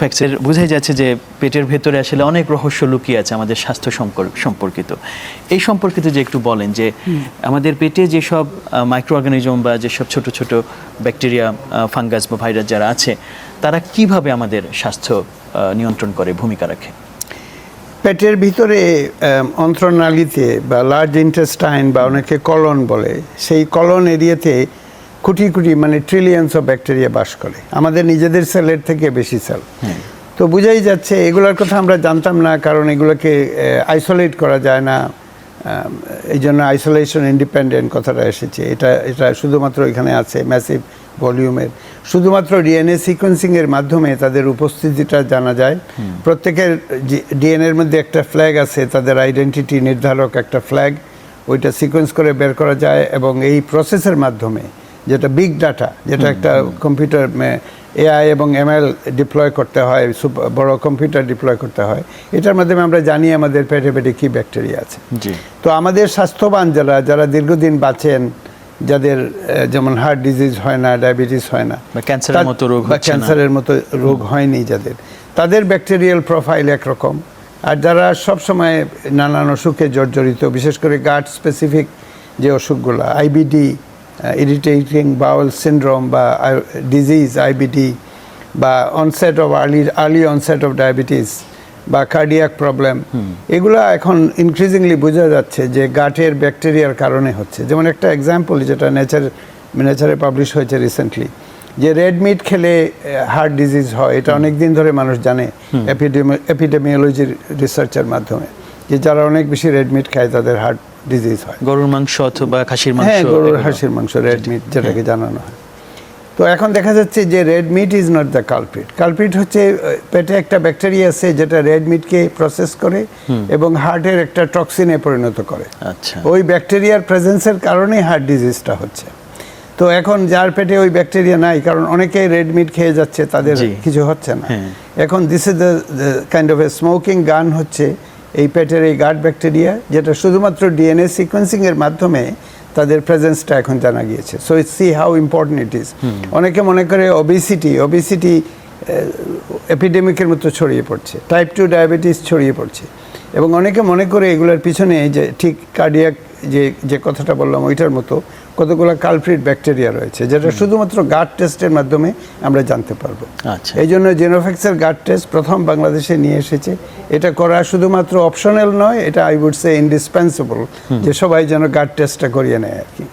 ফ্যাক্টসের বোঝাই যাচ্ছে যে পেটের ভেতরে আসলে অনেক রহস্য লুকিয়ে আছে আমাদের স্বাস্থ্য সম্পর্কিত। এই সম্পর্কিত যে একটু বলেন যে আমাদের পেটে যেসব মাইক্রো অর্গানিজম বা যেসব ছোট ছোট ব্যাকটেরিয়া ফাঙ্গাস বা ভাইরাস যারা আছে তারা কীভাবে আমাদের স্বাস্থ্য নিয়ন্ত্রণ করে ভূমিকা রাখে? পেটের ভিতরে অন্ত্রনালীতে বা লার্জ ইন্টেস্টাইন বা অনেকে কলন বলে সেই কলন এরিয়াতে কোটি কোটি মানে ট্রিলিয়ন্স অফ ব্যাকটেরিয়া বাস করে। আমাদের নিজেদের সেলের থেকে বেশি সেল তো বোঝাই যাচ্ছে এগুলোর কথা আমরা জানতাম না কারণ এগুলোকে আইসোলেট করা যায় না। এই জন্য আইসোলেশন ইন্ডিপেন্ডেন্ট কথাটা এসেছে। এটা এটা শুধুমাত্র এখানে আছে ম্যাসিভ ভলিউমের শুধুমাত্র ডিএনএ সিকোয়েন্সিংয়ের মাধ্যমে তাদের উপস্থিতিটা জানা যায়। প্রত্যেকের ডিএনএর মধ্যে একটা ফ্ল্যাগ আছে তাদের আইডেন্টিটি নির্ধারক একটা ফ্ল্যাগ ওইটা সিকোয়েন্স করে বের করা যায় এবং এই প্রসেসের মাধ্যমে যেটা বিগ ডাটা যেটা একটা কম্পিউটার এআই এবং এমএল ডিপ্লয় করতে হয় বড় কম্পিউটার ডিপ্লয় করতে হয়। এটার মাধ্যমে আমরা জানি আমাদের পেটে পেটে কী ব্যাকটেরিয়া আছে। তো আমাদের স্বাস্থ্যবান যারা যারা দীর্ঘদিন বাঁচেন যাদের যেমন হার্ট ডিজিজ হয় না ডায়াবেটিস হয় না ক্যান্সারের মতো রোগ বা ক্যান্সারের মতো রোগ হয়নি যাদের। তাদের ব্যাকটেরিয়াল প্রোফাইল একরকম। আর যারা সবসময় নানান অসুখে জর্জরিত বিশেষ করে গার্ড স্পেসিফিক যে অসুখগুলো আইবিডি ইরিটেটিং বাউল সিন্ড্রোম বা ডিজিজ আইবিডি বা onset of early early onset of diabetes বা কার্ডিয়াক প্রবলেম এগুলো এখন ইনক্রিজিংলি বোঝা যাচ্ছে যে গাটের ব্যাকটেরিয়ার কারণে হচ্ছে। যেমন একটা এক্সাম্পল যেটা নেচার নেচারে পাবলিশ হয়েছে রিসেন্টলি যে রেড মিট খেলে হার্ট ডিজিজ হয়। এটা অনেক দিন ধরে মানুষ জানে এপিডেমিওলজির রিসার্চের মাধ্যমে যে যারা অনেক বেশি রেড মিট খায় তাদের হার্ট ডিজিজ হয়। গরুর মাংস অথবা খাসির মাংস হ্যাঁ গরুর। হাসির মাংস রেড মিট যেটাকে জানানো হয়। তো এখন দেখা যাচ্ছে যে red meat is not the culprit culprit হচ্ছে পেটে একটা ব্যাকটেরিয়া আছে যেটা রেড মিটকে প্রসেস করে এবং হার্টের একটা টক্সিনে পরিণত করে। আচ্ছা। ওই ব্যাকটেরিয়ার প্রেজেন্সের কারণেই হার্ট ডিজিজটা হচ্ছে। তো এখন যার পেটে ওই ব্যাকটেরিয়া নাই কারণ অনেকেই রেড মিট খেয়ে যাচ্ছে তাদের কিছু হচ্ছে না। হ্যাঁ। এখন this is the kind of a smoking gun হচ্ছে এই পেটের এই গার্ড ব্যাকটেরিয়া যেটা শুধুমাত্র ডিএনএ সিকোয়েন্সিংয়ের মাধ্যমে তাদের প্রেজেন্সটা এখন জানা গিয়েছে। So it see how important it is অনেকে মনে করে ওবিসিটি ওবিসিটি এপিডেমিকের মতো ছড়িয়ে পড়ছে টাইপ টু ডায়াবেটিস ছড়িয়ে পড়ছে। এবং অনেকে মনে করে এগুলোর পিছনে যে ঠিক কার্ডিয়াক যে যে কথাটা বললাম ওইটার মতো কতগুলো কালপ্রিট ব্যাকটেরিয়া রয়েছে যেটা শুধুমাত্র গার্ড টেস্টের মাধ্যমে আমরা জানতে পারব। আচ্ছা। এই জন্য জেনোফেক্সের গার্ড টেস্ট প্রথম বাংলাদেশে নিয়ে এসেছে। এটা করা শুধুমাত্র অপশনাল নয় এটা আই উড সে ইন্ডিসপেন্সিবল যে সবাই যেন গার্ড টেস্টটা করিয়ে নেয় আর কি।